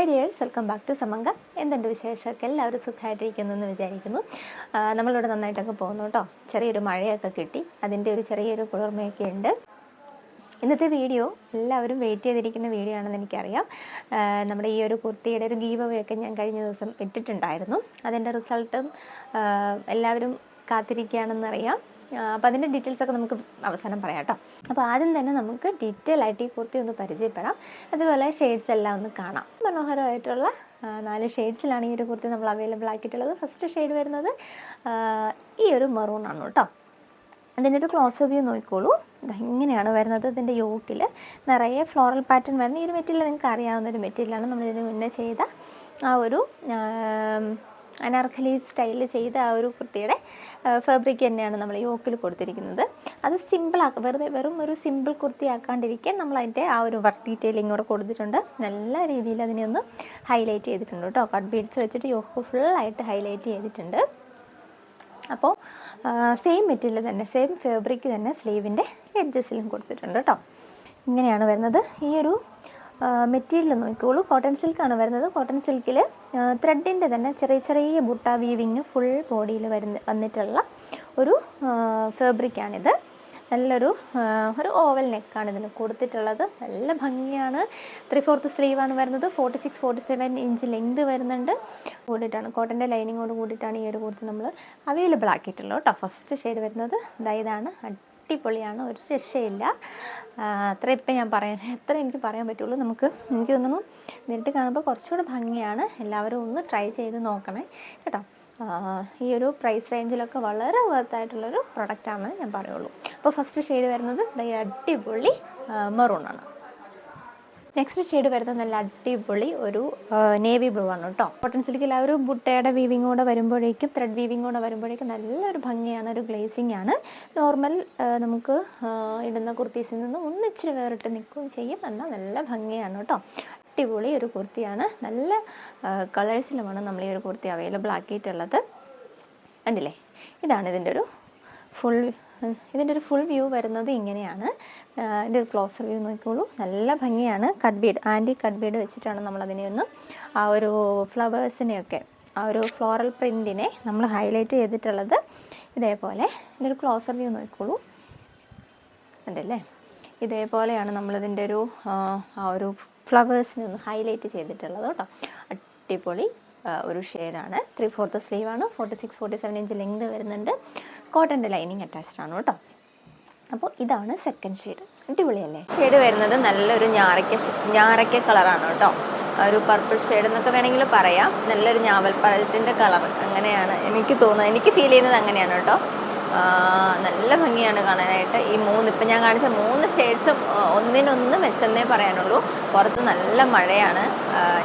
Hi dears welcome back to സമങ്ക എന്തുണ്ട് വിശേഷമൊക്കെ? എല്ലാവരും സുഖമായിട്ടിരിക്കുന്നു എന്ന് വിചാരിക്കുന്നു. നമ്മളിവിടെ നന്നായിട്ടൊക്കെ പോകുന്നു കേട്ടോ. ചെറിയൊരു മഴയൊക്കെ കിട്ടി. അതിന്റെ ഒരു ചെറിയൊരു കുളിർമയൊക്കെ ഉണ്ട്. ഇന്നത്തെ വീഡിയോ എല്ലാവരും വെയിറ്റ് ചെയ്തിരിക്കുന്ന വീഡിയോ ആണെന്ന് എനിക്കറിയാം. നമ്മുടെ ഈ ഒരു കുർത്തിയുടെ ഒരു ഗീവ് ഒക്കെ ഞാൻ കഴിഞ്ഞ ദിവസം ഇട്ടിട്ടുണ്ടായിരുന്നു. അതിന്റെ റിസൾട്ടും എല്ലാവരും കാത്തിരിക്കുകയാണെന്നറിയാം അപ്പോൾ അതിന്റെ ഡീറ്റെയിൽസ് ഒക്കെ നമുക്ക് അവസാനം പറയാം കേട്ടോ അപ്പോൾ ആദ്യം തന്നെ നമുക്ക് ഡീറ്റെയിൽ ആയിട്ട് ഈ കുർത്തി ഒന്ന് പരിചയപ്പെടാം. അതുപോലെ ഷെയ്ഡ്സ് എല്ലാം ഒന്ന് കാണാം. മനോഹരമായിട്ടുള്ള നാല് ഷെയ്ഡ്സിലാണ് ഈ ഒരു കുർത്തി നമ്മൾ അവൈലബിൾ ആക്കിയിട്ടുള്ളത്. ഫസ്റ്റ് ഷെയ്ഡ് വരുന്നത് ഈ ഒരു മെറൂൺ ആണ് കേട്ടോ അതിന്റെ ഒരു ക്ലോസ് വ്യൂ നോക്കിക്കോളൂ. ഇങ്ങനെയാണ് വരുന്നത് ഇതിന്റെ യോക്കിൽ നിറയെ ഫ്ലോറൽ പാറ്റേൺ വരുന്ന ഈ ഒരു മെറ്റീരിയൽ നിങ്ങൾക്ക് അറിയാവുന്ന ഒരു മെറ്റീരിയലാണ് നമ്മൾ ഇതിന് മുന്നേ ചെയ്ത ആ ഒരു അനാർക്കലി സ്റ്റൈലിൽ ചെയ്ത ആ ഒരു കുർത്തിയുടെ ഫാബ്രിക് തന്നെയാണ് നമ്മൾ യോക്കിൽ കൊടുത്തിരിക്കുന്നത്. അത് സിമ്പിളാക്കുക വെറുതെ വെറും ഒരു സിമ്പിൾ കുർത്തി ആക്കാണ്ടിരിക്കാൻ നമ്മൾ അതിന്റെ ആ ഒരു വർക്ക് ഡീറ്റെയിലിംഗ് കൂടെ കൊടുത്തിട്ടുണ്ട്. നല്ല രീതിയിൽ അതിനെ ഒന്ന് ഹൈലൈറ്റ് ചെയ്തിട്ടുണ്ട് കേട്ടോ. കട്ട് ബീഡ്സ് വെച്ചിട്ട് യോക്ക് ഫുള്ളായിട്ട് ഹൈലൈറ്റ് ചെയ്തിട്ടുണ്ട്. അപ്പോൾ സെയിം മെറ്റീരിയൽ തന്നെ സെയിം ഫാബ്രിക് തന്നെ സ്ലീവിന്റെ എഡ്ജസിലും കൊടുത്തിട്ടുണ്ട് കേട്ടോ. ഇങ്ങനെയാണ് വരുന്നത്. ഈ ഒരു മെറ്റീരിയൽ നോക്കിക്കോളൂ. കോട്ടൺ സിൽക്കാണ് വരുന്നത്. കോട്ടൺ സിൽക്കിൽ ത്രെഡിന്റെ തന്നെ ചെറിയ ചെറിയ ബുട്ട വീവിങ് ഫുൾ ബോഡിയിൽ വരുന്ന വന്നിട്ടുള്ള ഒരു ഫാബ്രിക്കാണിത് നല്ലൊരു ഒരു ഓവൽ നെക്കാണ് ഇതിന് കൊടുത്തിട്ടുള്ളത്. നല്ല ഭംഗിയാണ്. ത്രീ ഫോർത്ത് സ്ലീവാണ് വരുന്നത്. Forty six forty seven inch length വരുന്നുണ്ട് കൂടിയിട്ടാണ് കോട്ടന്റെ ലൈനിങ്ങോട് കൂടിയിട്ടാണ് ഈ ഒരു കുർത്തി നമ്മൾ അവൈലബിൾ ആക്കിയിട്ടുള്ളത് കേട്ടോ. ഫസ്റ്റ് ഷെയ്ഡ് വരുന്നത്. ഇതാണ്. അടിപൊളിയാണ് ഒരു രക്ഷയില്ല. അത്ര ഇപ്പം ഞാൻ പറയാൻ എത്ര എനിക്ക് പറയാൻ പറ്റുള്ളൂ. നമുക്ക് എനിക്ക് തോന്നുന്നു നേരിട്ട് കാണുമ്പോൾ കുറച്ചുകൂടെ ഭംഗിയാണ്. എല്ലാവരും ഒന്ന് ട്രൈ ചെയ്ത് നോക്കണേ കേട്ടോ. ഈ ഒരു പ്രൈസ് റേഞ്ചിലൊക്കെ വളരെ വർത്തായിട്ടുള്ളൊരു പ്രൊഡക്റ്റാണെന്ന് ഞാൻ പറയുള്ളൂ. അപ്പോൾ ഫസ്റ്റ് ഷെയ്ഡ് വരുന്നത് അടിപൊളി മെറൂണാണ് നെക്സ്റ്റ് ഷെയ്ഡ് വരുന്നത് നല്ല അടിപൊളി ഒരു നേവി ബ്ലൂ ആണ് കേട്ടോ. കോട്ടൺ സിൽക്കിൽ ആ ഒരു ബുട്ടയുടെ വീവിംഗ് കൂടെ വരുമ്പോഴേക്കും ത്രെഡ് വീവിംഗ് കൂടെ വരുമ്പോഴേക്കും നല്ലൊരു ഭംഗിയാണ് ഒരു ഗ്ലേസിംഗ് ആണ്. നോർമൽ നമുക്ക് ഇടുന്ന കുർത്തീസിൽ നിന്ന് ഒന്നിച്ചിരി വേറിട്ട് നിൽക്കുകയും ചെയ്യും. എന്നാൽ നല്ല ഭംഗിയാണ് കേട്ടോ. അടിപൊളി ഒരു കുർത്തിയാണ്. നല്ല കളേഴ്സിലുമാണ് നമ്മൾ ഈ ഒരു കുർത്തി അവൈലബിൾ ആക്കിയിട്ടുള്ളത്. കണ്ടില്ലേ? ഇതാണ് ഇതിന്റെ ഒരു ഫുൾ ഇതിന്റെ ഒരു ഫുൾ വ്യൂ വരുന്നത് ഇങ്ങനെയാണ്. ഇതിന്റെ ഒരു ക്ലോസർ വ്യൂ നോക്കിക്കോളൂ. നല്ല ഭംഗിയാണ്. കട്ട് ബീഡ് ആന്റി കട്ട് ബീഡ് വെച്ചിട്ടാണ് നമ്മൾ അതിനെ ഒന്ന് ആ ഒരു ഫ്ലവേഴ്സിനെയൊക്കെ ആ ഒരു ഫ്ലോറൽ പ്രിന്റിനെ നമ്മൾ ഹൈലൈറ്റ് ചെയ്തിട്ടുള്ളത് ഇതേപോലെ. ഇതിന്റെ ഒരു ക്ലോസർ വ്യൂ നോക്കിക്കോളൂ. ഉണ്ടല്ലേ ഇതേപോലെയാണ് നമ്മളിതിന്റെ ഒരു ആ, ഒരു ഫ്ലവേഴ്സിനെ ഒന്ന് ഹൈലൈറ്റ് ചെയ്തിട്ടുള്ളത് കേട്ടോ. അടിപൊളി. ഒരു ഷെയ്ഡാണ്. Three fourth സ്ലീവാണ് forty six forty seven inch length വരുന്നുണ്ട് കോട്ടന്റെ ലൈനിങ് അറ്റാച്ച്ഡ് ആണ് കേട്ടോ. അപ്പോൾ ഇതാണ് സെക്കൻഡ് ഷെയ്ഡ് അടിപൊളിയല്ലേ? ഷെയ്ഡ് വരുന്നത് നല്ലൊരു ഞാറയ്ക്ക ഞാറയ്ക്ക കളറാണ് കേട്ടോ. ഒരു പർപ്പിൾ ഷെയ്ഡ് എന്നൊക്കെ വേണമെങ്കിൽ പറയാം. നല്ലൊരു ഞാവൽപ്പഴത്തിന്റെ കളർ അങ്ങനെയാണ് എനിക്ക് തോന്നുന്നത്. എനിക്ക് ഫീൽ ചെയ്യുന്നത് അങ്ങനെയാണ് കേട്ടോ. നല്ല ഭംഗിയാണ് കാണാനായിട്ട്. ഈ മൂന്ന് ഇപ്പം ഞാൻ കാണിച്ച മൂന്ന് ഷെയ്ഡ്സും ഒന്നിനൊന്ന് മെച്ചെന്നേ പറയാനുള്ളൂ. പുറത്ത് നല്ല മഴയാണ്.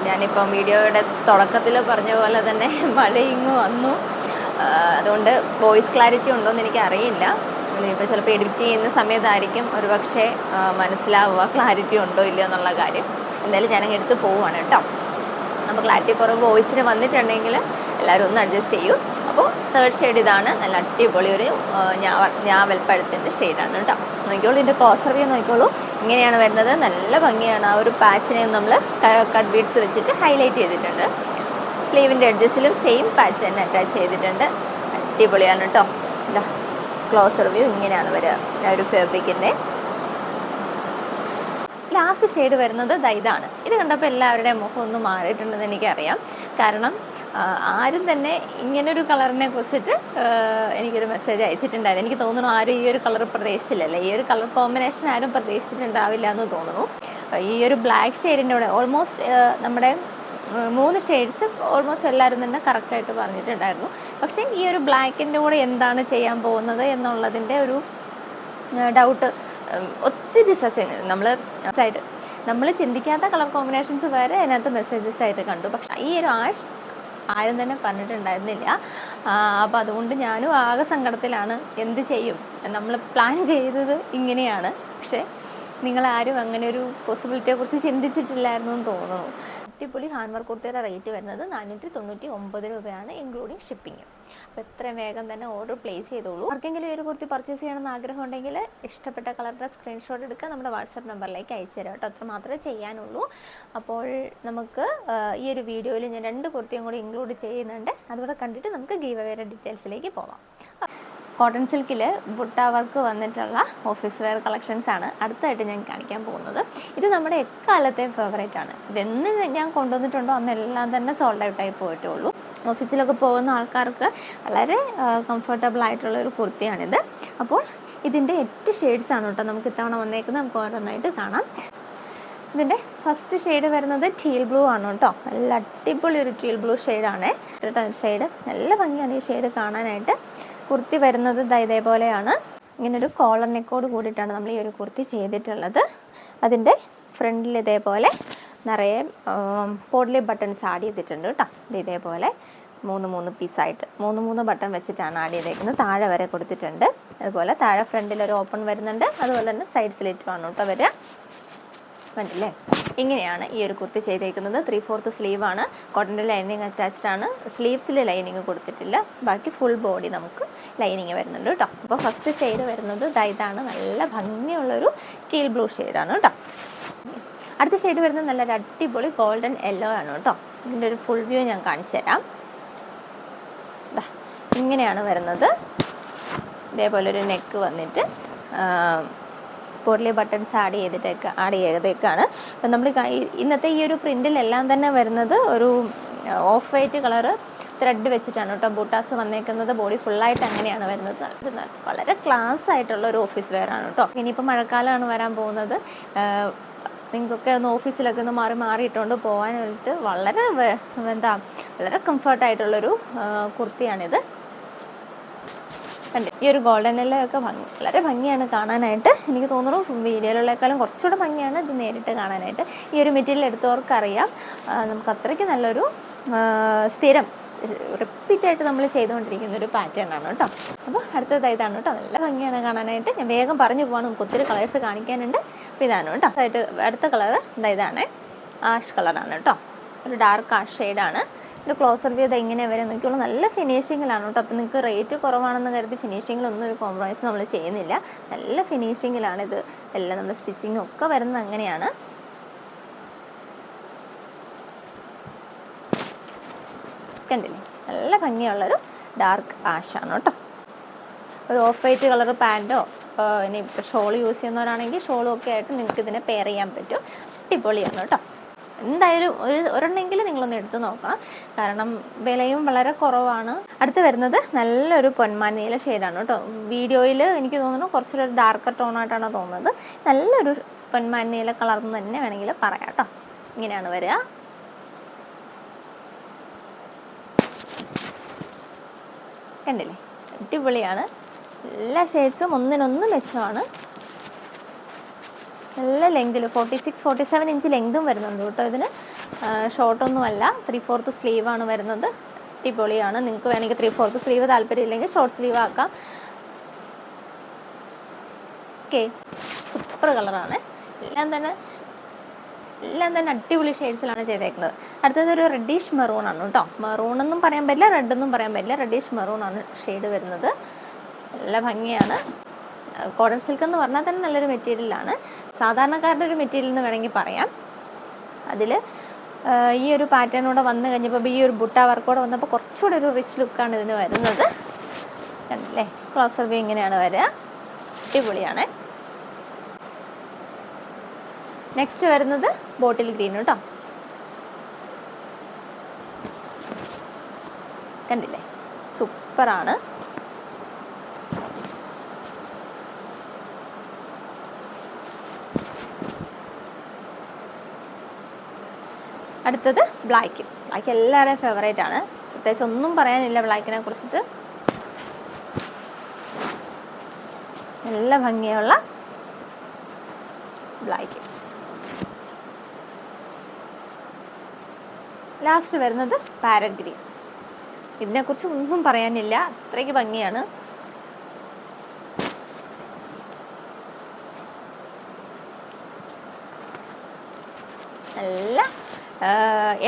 ഞാനിപ്പം വീഡിയോയുടെ തുടക്കത്തിൽ പറഞ്ഞ പോലെ തന്നെ മഴ ഇങ്ങ് വന്നു. അതുകൊണ്ട് വോയിസ് ക്ലാരിറ്റി ഉണ്ടോ എന്ന് എനിക്കറിയില്ല. ഇനിയിപ്പോൾ ചിലപ്പോൾ എഡിറ്റ് ചെയ്യുന്ന സമയത്തായിരിക്കും. ഒരു പക്ഷേ മനസ്സിലാവുക ക്ലാരിറ്റി ഉണ്ടോ ഇല്ലയോ എന്നുള്ള കാര്യം. എന്തായാലും ഞാനങ്ങ് എടുത്ത് പോവുകയാണ് കേട്ടോ. അപ്പോൾ ക്ലാരിറ്റി കുറവ് വോയിസിന് വന്നിട്ടുണ്ടെങ്കിൽ എല്ലാവരും ഒന്ന് അഡ്ജസ്റ്റ് ചെയ്യൂ. അപ്പോൾ തേർഡ് ഷെയ്ഡ് ഇതാണ്. നല്ല അടിപൊളി ഒരു ഞാവൽ ഞാവ ഞാവൽപ്പഴത്തിന്റെ ഷെയ്ഡാണ് കേട്ടോ. നോക്കിക്കോളൂ ഇതിന്റെ ക്ലോസർ വ്യൂ നോക്കിക്കോളൂ. ഇങ്ങനെയാണ് വരുന്നത്. നല്ല ഭംഗിയാണ്. ആ ഒരു പാച്ചിനെ നമ്മൾ കട്ട് ബീഡ്സ് വെച്ചിട്ട് ഹൈലൈറ്റ് ചെയ്തിട്ടുണ്ട്. സ്ലീവിന്റെ എഡ്ജസ്റ്റിലും സെയിം പാച്ച് തന്നെ അറ്റാച്ച് ചെയ്തിട്ടുണ്ട്. അടിപൊളിയാണ് കേട്ടോ. ഇതാ ക്ലോസർ വ്യൂ ഇങ്ങനെയാണ് വരിക ആ ഒരു ഫാബ്രിക്കിന്റെ ലാസ്റ്റ് ഷെയ്ഡ് വരുന്നത് ഇതാണ്. ഇത് കണ്ടപ്പോൾ എല്ലാവരുടെയും മുഖം ഒന്ന് മാറിയിട്ടുണ്ടെന്ന് എനിക്കറിയാം. കാരണം ആരും തന്നെ ഇങ്ങനൊരു കളറിനെ കുറിച്ചിട്ട് എനിക്കൊരു മെസ്സേജ് അയച്ചിട്ടുണ്ടായിരുന്നു. എനിക്ക് തോന്നുന്നു ആരും ഈ ഒരു കളർ പ്രതീക്ഷിച്ചില്ലല്ലേ? ഈ ഒരു കളർ കോമ്പിനേഷൻ ആരും പ്രതീക്ഷിച്ചിട്ടുണ്ടാവില്ല എന്ന് തോന്നുന്നു. ഈ ഒരു ബ്ലാക്ക് ഷെയ്ഡിന്റെ കൂടെ ഓൾമോസ്റ്റ് നമ്മുടെ മൂന്ന് ഷെയ്ഡ്സ് ഓൾമോസ്റ്റ് എല്ലാവരും തന്നെ കറക്റ്റായിട്ട് പറഞ്ഞിട്ടുണ്ടായിരുന്നു. പക്ഷേ ഈ ഒരു ബ്ലാക്കിന്റെ കൂടെ എന്താണ് ചെയ്യാൻ പോകുന്നത് എന്നുള്ളതിന്റെ ഒരു ഡൗട്ട് ഒത്തിരി സച്ച് നമ്മൾ സൈഡ് നമ്മൾ ചിന്തിക്കാത്ത കളർ കോമ്പിനേഷൻസ് വരെ അതിനകത്ത് മെസ്സേജസ് ആയിട്ട് കണ്ടു. പക്ഷേ ഈ ഒരു ആഷ് ആരും തന്നെ പറഞ്ഞിട്ടുണ്ടായിരുന്നില്ല. അപ്പോൾ അതുകൊണ്ട് ഞാനും ആകെ സങ്കടത്തിലാണ്. എന്ത് ചെയ്യും? നമ്മൾ പ്ലാൻ ചെയ്തത് ഇങ്ങനെയാണ്. പക്ഷേ നിങ്ങളാരും അങ്ങനെ ഒരു പോസിബിലിറ്റിയെ കുറിച്ച് ചിന്തിച്ചിട്ടില്ലായിരുന്നു എന്ന് തോന്നുന്നു. അടിപൊളി ഹാൻഡ് വർക്ക് കുർത്തിയുടെ റേറ്റ് വരുന്നത് നാനൂറ്റി തൊണ്ണൂറ്റി ഒമ്പത് രൂപയാണ് ഇൻക്ലൂഡിങ് ഷിപ്പിംഗ് അപ്പോൾ എത്രയും വേഗം തന്നെ ഓർഡർ പ്ലേസ് ചെയ്തോളൂ. ആർക്കെങ്കിലും ഒരു കുർത്തി പർച്ചേസ് ചെയ്യണമെന്ന് ആഗ്രഹം ഉണ്ടെങ്കിൽ ഇഷ്ടപ്പെട്ട കളറിന്റെ സ്ക്രീൻഷോട്ട് എടുക്കുക നമ്മുടെ വാട്സപ്പ് നമ്പറിലേക്ക് അയച്ചു തരാം കേട്ടോ. അത്ര മാത്രമേ ചെയ്യാനുള്ളൂ. അപ്പോൾ നമുക്ക് ഈ ഒരു വീഡിയോയിൽ ഞാൻ രണ്ട് കുർത്തിയും കൂടി ഇൻക്ലൂഡ് ചെയ്യുന്നുണ്ട്. അതുകൂടെ കണ്ടിട്ട് നമുക്ക് ഗീവ് അവയുടെ ഡീറ്റെയിൽസിലേക്ക് പോവാം. കോട്ടൺ സിൽക്കിൽ ബുട്ട വർക്ക് വന്നിട്ടുള്ള ഓഫീസ് വെയർ കളക്ഷൻസ് ആണ് അടുത്തായിട്ട് ഞാൻ കാണിക്കാൻ പോകുന്നത്. ഇത് നമ്മുടെ എക്കാലത്തെ ഫേവറേറ്റ് ആണ്. ഇതെന്ന് ഞാൻ കൊണ്ടുവന്നിട്ടുണ്ടോ അന്നെല്ലാം തന്നെ സോൾഡ് ഔട്ടായി പോയിട്ടുള്ളൂ ഓഫീസിലൊക്കെ പോകുന്ന ആൾക്കാർക്ക് വളരെ കംഫർട്ടബിൾ ആയിട്ടുള്ള ഒരു കുർത്തിയാണിത്. അപ്പോൾ ഇതിന്റെ എട്ട് ഷെയ്ഡ്സ് ആണ് കേട്ടോ നമുക്ക് ഇത്തവണ വന്നേക്കുന്നത്. നമുക്ക് ഓരോന്നായിട്ട് കാണാം. ഇതിന്റെ ഫസ്റ്റ് ഷെയ്ഡ് വരുന്നത് ടീൽ ബ്ലൂ ആണ് കേട്ടോ. നല്ല അടിപൊളി ഒരു ടീൽ ബ്ലൂ ഷെയ്ഡാണ് ഷെയ്ഡ് നല്ല ഭംഗിയാണ് ഈ ഷെയ്ഡ് കാണാനായിട്ട്. കുർത്തി വരുന്നത് ഇതേപോലെയാണ്. ഇങ്ങനൊരു കോളർ നെക്കോട് കൂടിയിട്ടാണ് നമ്മൾ ഈ ഒരു കുർത്തി ചെയ്തിട്ടുള്ളത്. അതിന്റെ ഫ്രണ്ടിൽ ഇതേപോലെ നിറയെ പോഡ്ലി ബട്ടൺസ് ആഡ് ചെയ്തിട്ടുണ്ട് കേട്ടോ. ഇത് ഇതേപോലെ മൂന്ന് മൂന്ന് പീസായിട്ട് മൂന്ന് മൂന്ന് ബട്ടൺ വെച്ചിട്ടാണ് ആഡ് ചെയ്തേക്കുന്നത്. താഴെ വരെ കൊടുത്തിട്ടുണ്ട്. അതുപോലെ താഴെ ഫ്രണ്ടിൽ ഒരു ഓപ്പൺ വരുന്നുണ്ട്. അതുപോലെ തന്നെ സൈഡ് സ്ലിറ്റും ആണ് കേട്ടോ വരിക. കണ്ടില്ലേ ഇങ്ങനെയാണ് ഈ ഒരു കുർത്തി ചെയ്തേക്കുന്നത്. ത്രീ ഫോർത്ത് ആണ്. കോട്ടന്റെ ലൈനിങ് അറ്റാച്ച്ഡ് ആണ്. സ്ലീവ്സിൽ ലൈനിങ് കൊടുത്തിട്ടില്ല. ബാക്കി ഫുൾ ബോഡി നമുക്ക് ലൈനിങ് വരുന്നുണ്ട് കേട്ടോ അപ്പോൾ ഫസ്റ്റ് ഷെയ്ഡ് വരുന്നത് ഇതാണ്. നല്ല ഭംഗിയുള്ളൊരു ടീൽ ബ്ലൂ ഷെയ്ഡാണ് കേട്ടോ അടുത്ത ഷെയ്ഡ് വരുന്നത് നല്ലൊരു അടിപൊളി ഗോൾഡൻ യെല്ലോ ആണ് കേട്ടോ ഇതിന്റെ ഒരു ഫുൾ വ്യൂ ഞാൻ കാണിച്ചു തരാം. ഇങ്ങനെയാണ് വരുന്നത്. ഇതേപോലെ ഒരു നെക്ക് വന്നിട്ട് പോർലി ബട്ടൺസ് ആഡ് ചെയ്തിട്ടേക്ക് ആഡ് ചെയ്തേക്കാണ്. അപ്പം നമ്മൾ ഇന്നത്തെ ഈ ഒരു പ്രിന്റിലെല്ലാം തന്നെ വരുന്നത് ഒരു ഓഫ് വൈറ്റ് കളറ് ത്രെഡ് വെച്ചിട്ടാണ് കേട്ടോ. ബൂട്ടാസ് വന്നേക്കുന്നത് ബോഡി ഫുള്ളായിട്ട് അങ്ങനെയാണ് വരുന്നത്. വളരെ ക്ലാസ് ആയിട്ടുള്ള ഒരു ഓഫീസ് വെയർ ആണ് കേട്ടോ. ഇനിയിപ്പോൾ മഴക്കാലമാണ് വരാൻ പോകുന്നത്. നിങ്ങൾക്കൊക്കെ ഒന്ന് ഓഫീസിലൊക്കെ ഒന്ന് മാറി മാറിയിട്ടുകൊണ്ട് പോകാനായിട്ട് വളരെ എന്താ വളരെ കംഫർട്ടായിട്ടുള്ളൊരു കുർത്തിയാണിത്. കണ്ട്. ഈ ഒരു ഗോൾഡൻ എല്ലൊക്കെ ഭംഗി വളരെ ഭംഗിയാണ് കാണാനായിട്ട്. എനിക്ക് തോന്നുന്നു വീഡിയോയിലുള്ളേക്കാളും കുറച്ചുകൂടെ ഭംഗിയാണ് ഇത് നേരിട്ട് കാണാനായിട്ട്. ഈ ഒരു മെറ്റീരിയൽ എടുത്തവർക്ക് അറിയാം ആ, നമുക്ക് അത്രയ്ക്ക് നല്ലൊരു സ്ഥിരം റിപ്പീറ്റായിട്ട് നമ്മൾ ചെയ്തുകൊണ്ടിരിക്കുന്ന ഒരു പാറ്റേൺ ആണ് കേട്ടോ. അപ്പോൾ അടുത്തത് ഇതാണ് കേട്ടോ. നല്ല ഭംഗിയാണ് കാണാനായിട്ട്. ഞാൻ വേഗം പറഞ്ഞു പോകാൻ നമുക്ക് ഒത്തിരി കളേഴ്സ് കാണിക്കാനുണ്ട്. അപ്പോൾ ഇതാണ് കേട്ടോ. അതായിട്ട് അടുത്ത കളർ ഇതാണ്. ആഷ് കളറാണ് കേട്ടോ. ഒരു ഡാർക്ക് ആഷ് ഷെയ്ഡാണ് ഇത് ക്ലോസർ വ്യൂ ഇത് എങ്ങനെ വരെ. നോക്കിയുള്ളൂ നല്ല ഫിനിഷിങ്ങിലാണ് കേട്ടോ. അപ്പോൾ നിങ്ങൾക്ക് റേറ്റ് കുറവാണെന്ന് കരുതി ഫിനിഷിങ്ങിലൊന്നും ഒരു കോംപ്രമൈസ് നമ്മൾ ചെയ്യുന്നില്ല. നല്ല ഫിനിഷിങ്ങിലാണ് ഇത്. എല്ലാം നമ്മൾ സ്റ്റിച്ചിങ്ങും ഒക്കെ വരുന്നത് അങ്ങനെയാണ്. കണ്ടില്ലേ? നല്ല ഭംഗിയുള്ളൊരു ഡാർക്ക് ആഷാണ് കേട്ടോ. ഒരു ഓഫ് വൈറ്റ് കളർ പാന്റോ ഇനി ഷോൾ യൂസ് ചെയ്യുന്നവരാണെങ്കിൽ ഷോളും ഒക്കെ ആയിട്ട് നിങ്ങൾക്ക് ഇതിനെ പെയർ ചെയ്യാൻ പറ്റും. അടിപൊളിയാണ് കേട്ടോ. എന്തായാലും ഒരു ഒരെണ്ണെങ്കിലും നിങ്ങളൊന്ന് എടുത്തു നോക്കണം. കാരണം വിലയും വളരെ കുറവാണ്. അടുത്ത് വരുന്നത് നല്ലൊരു പൊന്മാൻ ഷെയ്ഡാണ് കേട്ടോ. വീഡിയോയിൽ എനിക്ക് തോന്നുന്നു കുറച്ചൊരു ഡാർക്കർ ടോണായിട്ടാണ് തോന്നുന്നത്. നല്ലൊരു പൊന്മാൻ കളർ എന്ന് തന്നെ വേണമെങ്കിൽ പറയാം കേട്ടോ. ഇങ്ങനെയാണ് വരിക. കണ്ടില്ലേ? അടിപൊളിയാണ്. എല്ലാ ഷെയ്ഡ്സും ഒന്നിനൊന്ന് മെച്ചമാണ്. നല്ല ലെങ്തിൽ forty six forty seven inch ലെങ്തും വരുന്നുണ്ട് കേട്ടോ ഇതിന്. ഷോർട്ടൊന്നുമല്ല ത്രീ ഫോർത്ത് സ്ലീവ് ആണ് വരുന്നത്. അടിപൊളിയാണ്. നിങ്ങൾക്ക് വേണമെങ്കിൽ ത്രീ ഫോർത്ത് സ്ലീവ് താല്പര്യമില്ലെങ്കിൽ ഷോർട്ട് സ്ലീവ് ആക്കാം. ഓക്കെ സൂപ്പർ കളറാണ് എല്ലാം തന്നെ എല്ലാം തന്നെ അടിപൊളി ഷെയ്ഡ്സിലാണ് ചെയ്തേക്കുന്നത്. അടുത്തത് ഒരു റെഡിഷ് മെറൂൺ ആണ് കേട്ടോ. മെറൂൺ എന്നും പറയാൻ പറ്റില്ല റെഡ് എന്നും പറയാൻ പറ്റില്ല. റെഡിഷ് മെറൂൺ ആണ് ഷെയ്ഡ് വരുന്നത്. നല്ല ഭംഗിയാണ്. കോട്ടൺ സിൽക്ക് എന്ന് പറഞ്ഞാൽ തന്നെ നല്ലൊരു മെറ്റീരിയലാണ് സാധാരണക്കാരുടെ ഒരു മെറ്റീരിയൽ എന്ന് വേണമെങ്കിൽ പറയാം. അതിൽ ഈ ഒരു പാറ്റേണോടെ വന്നു കഴിഞ്ഞപ്പോൾ ഈ ഒരു ബുട്ട വർക്കോടെ വന്നപ്പോൾ കുറച്ചുകൂടെ ഒരു റിച്ച് ലുക്കാണ് ഇതിന് വരുന്നത്. കണ്ടില്ലേ? ക്ലോസർ വ്യൂ ഇങ്ങനെയാണ് വരിക. അടിപൊളിയാണ്. നെക്സ്റ്റ് വരുന്നത് ബോട്ടിൽ ഗ്രീൻ കേട്ടോ കണ്ടില്ലേ? സൂപ്പറാണ് അടുത്തത് ബ്ലാക്ക്. ബ്ലാക്ക് എല്ലാവരുടെയും ഫേവറേറ്റ് ആണ്. പ്രത്യേകിച്ച് ഒന്നും പറയാനില്ല ബ്ലാക്കിനെ കുറിച്ചിട്ട്. നല്ല ഭംഗിയുള്ള ബ്ലാക്ക്. ലാസ്റ്റ് വരുന്നത് പാരറ്റ് ഗ്രീൻ ഇതിനെക്കുറിച്ച് ഒന്നും പറയാനില്ല. അത്രയ്ക്ക് ഭംഗിയാണ്. നല്ല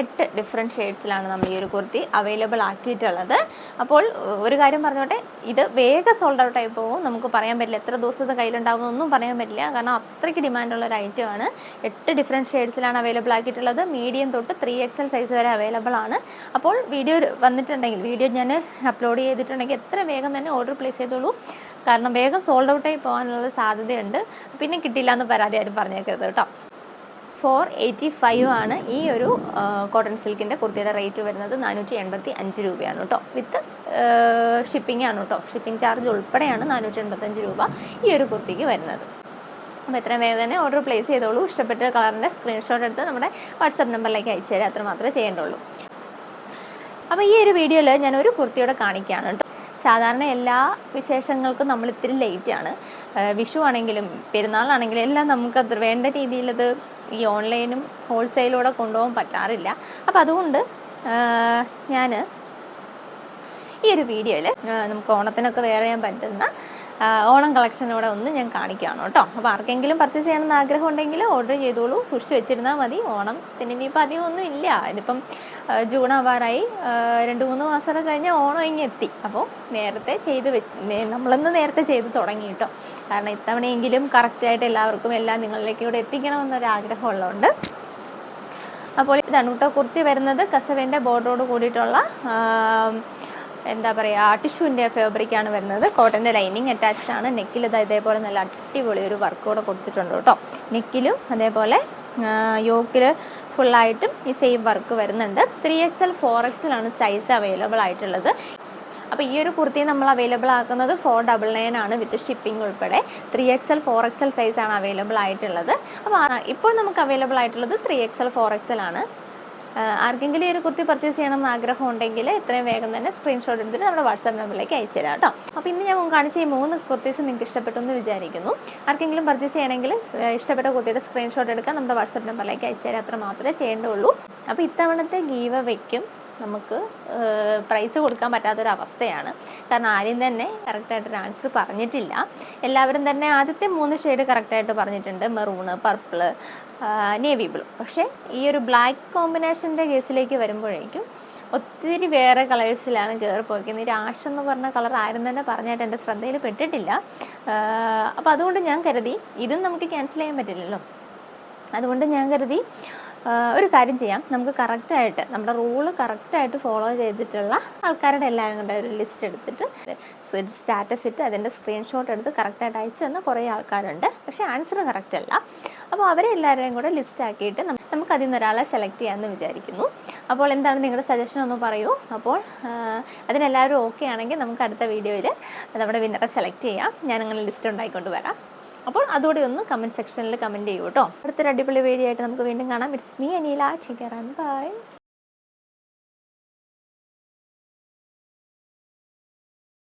എട്ട് ഡിഫറെന്റ് ഷെയ്ഡ്സിലാണ് നമ്മൾ ഈ ഒരു കുർത്തി അവൈലബിൾ ആക്കിയിട്ടുള്ളത്. അപ്പോൾ ഒരു കാര്യം പറഞ്ഞോട്ടെ ഇത് വേഗം സോൾഡ് ഔട്ട് ആയി പോകും. നമുക്ക് പറയാൻ പറ്റില്ല എത്ര ദിവസത്തെ കയ്യിലുണ്ടാവുമെന്നൊന്നും പറയാൻ പറ്റില്ല. കാരണം അത്രയ്ക്ക് ഡിമാൻഡുള്ള ഒരു ഐറ്റമാണ് എട്ട് ഡിഫറെന്റ് ഷെയ്ഡ്സിലാണ് അവൈലബിൾ ആക്കിയിട്ടുള്ളത്. മീഡിയം തൊട്ട് ത്രീ എക്സൽ സൈസ് വരെ അവൈലബിൾ ആണ്. അപ്പോൾ വീഡിയോ വന്നിട്ടുണ്ടെങ്കിൽ വീഡിയോ ഞാൻ അപ്ലോഡ് ചെയ്തിട്ടുണ്ടെങ്കിൽ എത്ര വേഗം തന്നെ ഓർഡർ പ്ലേസ് ചെയ്തോളൂ. കാരണം വേഗം സോൾഡ് ഔട്ട് ആയി പോകാനുള്ള സാധ്യതയുണ്ട്. പിന്നെ കിട്ടില്ല എന്ന് പരാതി ആരും പറഞ്ഞേക്കരുത് കേട്ടോ. ഫോർ എയ്റ്റി ഫൈവ് ആണ് ഈ ഒരു കോട്ടൺ സിൽക്കിന്റെ കുർത്തിയുടെ റേറ്റ് വരുന്നത് നാനൂറ്റി എൺപത്തി അഞ്ച് രൂപയാണ് കേട്ടോ. വിത്ത് ഷിപ്പിംഗ് ആണ് കേട്ടോ. ഷിപ്പിംഗ് ചാർജ് ഉൾപ്പെടെയാണ് നാനൂറ്റി എൺപത്തഞ്ച് രൂപ ഈ ഒരു കുർത്തിക്ക് വരുന്നത്. അപ്പോൾ എത്രയും വേഗം തന്നെ ഓർഡർ പ്ലേസ് ചെയ്തോളൂ. ഇഷ്ടപ്പെട്ട കളറിന്റെ സ്ക്രീൻഷോട്ട് എടുത്ത് നമ്മുടെ വാട്സപ്പ് നമ്പറിലേക്ക് അയച്ചു തരാം. അത്ര മാത്രമേ ചെയ്യേണ്ടുള്ളൂ. അപ്പോൾ ഈ ഒരു വീഡിയോയിൽ ഞാൻ ഒരു കുർത്തിയോടെ കാണിക്കുകയാണ് കേട്ടോ. സാധാരണ എല്ലാ വിശേഷങ്ങൾക്കും നമ്മൾ ഇത്തിരി ലേറ്റ് ആണ്. വിഷു ആണെങ്കിലും പെരുന്നാളാണെങ്കിലും എല്ലാം നമുക്ക് അത് വേണ്ട രീതിയിലത് ഈ ഓൺലൈനും ഹോൾസെയിലൂടെ കൊണ്ടുപോകാൻ പറ്റാറില്ല. അപ്പോൾ അതുകൊണ്ട് ഞാൻ ഈ ഒരു വീഡിയോയിൽ നമുക്ക് ഓണത്തിനൊക്കെ വെയർ ചെയ്യാൻ പറ്റുന്ന ഓണം കളക്ഷനോടെ ഒന്ന് ഞാൻ കാണിക്കുകയാണ് കേട്ടോ. അപ്പോൾ ആർക്കെങ്കിലും പർച്ചേസ് ചെയ്യണമെന്ന് ആഗ്രഹം ഉണ്ടെങ്കിൽ ഓർഡർ ചെയ്തോളൂ. സൂക്ഷിച്ച് വെച്ചിരുന്നാൽ മതി. ഓണത്തിന് ഇനിയിപ്പോൾ അധികം ഒന്നും ഇല്ല. ഇതിപ്പം ജൂൺ ആവാറായി. രണ്ട് മൂന്ന് മാസമൊക്കെ കഴിഞ്ഞാൽ ഓണം ഇങ്ങ് എത്തി. അപ്പോൾ നേരത്തെ ചെയ്ത് വെച്ച് നമ്മളൊന്ന് നേരത്തെ ചെയ്ത് തുടങ്ങി കേട്ടോ. കാരണം ഇത്തവണയെങ്കിലും കറക്റ്റായിട്ട് എല്ലാവർക്കും എല്ലാം നിങ്ങളിലേക്ക് ഇവിടെ എത്തിക്കണമെന്നൊരു ആഗ്രഹമുള്ളതുകൊണ്ട്. അപ്പോൾ ഇതാണ് കേട്ടോ കുർത്തി വരുന്നത്. കസവിന്റെ ബോർഡറോട് കൂടിയിട്ടുള്ള എന്താ പറയുക ടിഷ്യൂവിന്റെ ഫാബ്രിക്കാണ് വരുന്നത്. കോട്ടന്റെ ലൈനിങ് അറ്റാച്ച്ഡ് ആണ്. നെക്കിൽ ഇത് ഇതേപോലെ നല്ല അടിപൊളി ഒരു വർക്ക് കൂടെ കൊടുത്തിട്ടുണ്ട് കേട്ടോ. നെക്കിലും അതേപോലെ യോക്കിൽ ഫുള്ളായിട്ടും ഈ സെയിം വർക്ക് വരുന്നുണ്ട്. ത്രീ എക്സ് എൽ ഫോർ എക്സിലാണ് സൈസ് അവൈലബിൾ ആയിട്ടുള്ളത്. അപ്പോൾ ഈ ഒരു കുർത്തി നമ്മൾ അവൈലബിൾ ആക്കുന്നത് ഫോർ ഡബിൾ നയൻ ആണ് വിത്ത് ഷിപ്പിംഗ് ഉൾപ്പെടെ. Three X L four X L സൈസാണ് അവൈലബിൾ ആയിട്ടുള്ളത്. അപ്പോൾ ഇപ്പോൾ നമുക്ക് അവൈലബിൾ ആയിട്ടുള്ളത് three X L four X L ആണ്. ആർക്കെങ്കിലും ഈ ഒരു കുർത്തി പർച്ചേസ് ചെയ്യണം എന്ന് ആഗ്രഹം ഉണ്ടെങ്കിൽ എത്രയും വേഗം തന്നെ സ്ക്രീൻഷോട്ട് എടുത്തിട്ട് നമ്മുടെ വാട്സാപ്പ് നമ്പറിലേക്ക് അയച്ചു തരാം കേട്ടോ. അപ്പോൾ ഇന്ന് ഞാൻ കാണിച്ച ഈ മൂന്ന് കുർത്തീസ് നിങ്ങൾക്ക് ഇഷ്ടപ്പെട്ടു എന്ന് വിചാരിക്കുന്നു. ആർക്കെങ്കിലും പർച്ചേസ് ചെയ്യണമെങ്കിൽ ഇഷ്ടപ്പെട്ട കുർത്തിയുടെ സ്ക്രീൻഷോട്ട് എടുക്കാൻ നമ്മുടെ വാട്സാപ്പ് നമ്പറിലേക്ക് അയച്ചു തരാം. അത്ര മാത്രമേ ചെയ്യേണ്ടുള്ളൂ. അപ്പോൾ ഇത്തവണത്തെ ഗീവ വയ്ക്കും നമുക്ക് പ്രൈസ് കൊടുക്കാൻ പറ്റാത്തൊരവസ്ഥയാണ് കാരണം ആരും തന്നെ കറക്റ്റായിട്ടൊരു ആൻസർ പറഞ്ഞിട്ടില്ല. എല്ലാവരും തന്നെ ആദ്യത്തെ മൂന്ന് ഷെയ്ഡ് കറക്റ്റായിട്ട് പറഞ്ഞിട്ടുണ്ട്. മെറൂണ് പർപ്പിൾ നേവി ബ്ലൂ പക്ഷേ ഈ ഒരു ബ്ലാക്ക് കോമ്പിനേഷന്റെ കേസിലേക്ക് വരുമ്പോഴേക്കും ഒത്തിരി വേറെ കളേഴ്സിലാണ് കയറി പോയിക്കുന്നത് ഈ രാഷ് എന്ന് പറഞ്ഞ കളർ ആരും തന്നെ പറഞ്ഞായിട്ട് എന്റെ ശ്രദ്ധയിൽ പെട്ടിട്ടില്ല. അപ്പോൾ അതുകൊണ്ട് ഞാൻ കരുതി ഇതും നമുക്ക് ക്യാൻസൽ ചെയ്യാൻ പറ്റില്ലല്ലോ. അതുകൊണ്ട് ഞാൻ കരുതി ഒരു കാര്യം ചെയ്യാം. നമുക്ക് കറക്റ്റായിട്ട് നമ്മുടെ റൂൾ കറക്റ്റായിട്ട് ഫോളോ ചെയ്തിട്ടുള്ള ആൾക്കാരുടെ എല്ലാവരും കൂടെ ഒരു ലിസ്റ്റ് എടുത്തിട്ട് സ്റ്റാറ്റസ് ഇട്ട് അതിന്റെ സ്ക്രീൻഷോട്ട് എടുത്ത് കറക്റ്റായിട്ട് അയച്ചു തന്ന കുറേ ആൾക്കാരുണ്ട്. പക്ഷേ ആൻസർ കറക്റ്റ് അല്ല അപ്പോൾ അവരെ എല്ലാവരെയും കൂടെ ലിസ്റ്റ് ആക്കിയിട്ട് നമുക്ക് അതിൽ നിന്ന് ഒരാളെ സെലക്ട് ചെയ്യാമെന്ന് വിചാരിക്കുന്നു. അപ്പോൾ എന്താണ് നിങ്ങളുടെ സജഷൻ ഒന്ന് പറയൂ. അപ്പോൾ അതിനെല്ലാവരും ഓക്കെ ആണെങ്കിൽ നമുക്ക് അടുത്ത വീഡിയോയിൽ നമ്മുടെ വിന്നറെ സെലക്ട് ചെയ്യാം. ഞാൻ അങ്ങനെ ലിസ്റ്റ് ഉണ്ടായിക്കൊണ്ട് വരാം. അപ്പോൾ അതുകൂടി ഒന്ന് കമന്റ് സെക്ഷനിൽ കമന്റ് ചെയ്യൂ കേട്ടോ. അടുത്തൊരു അടിപൊളി വീഡിയോ ആയിട്ട് നമുക്ക് വീണ്ടും കാണാം. It's me Aneela. ചിക്കറാൻ ബൈ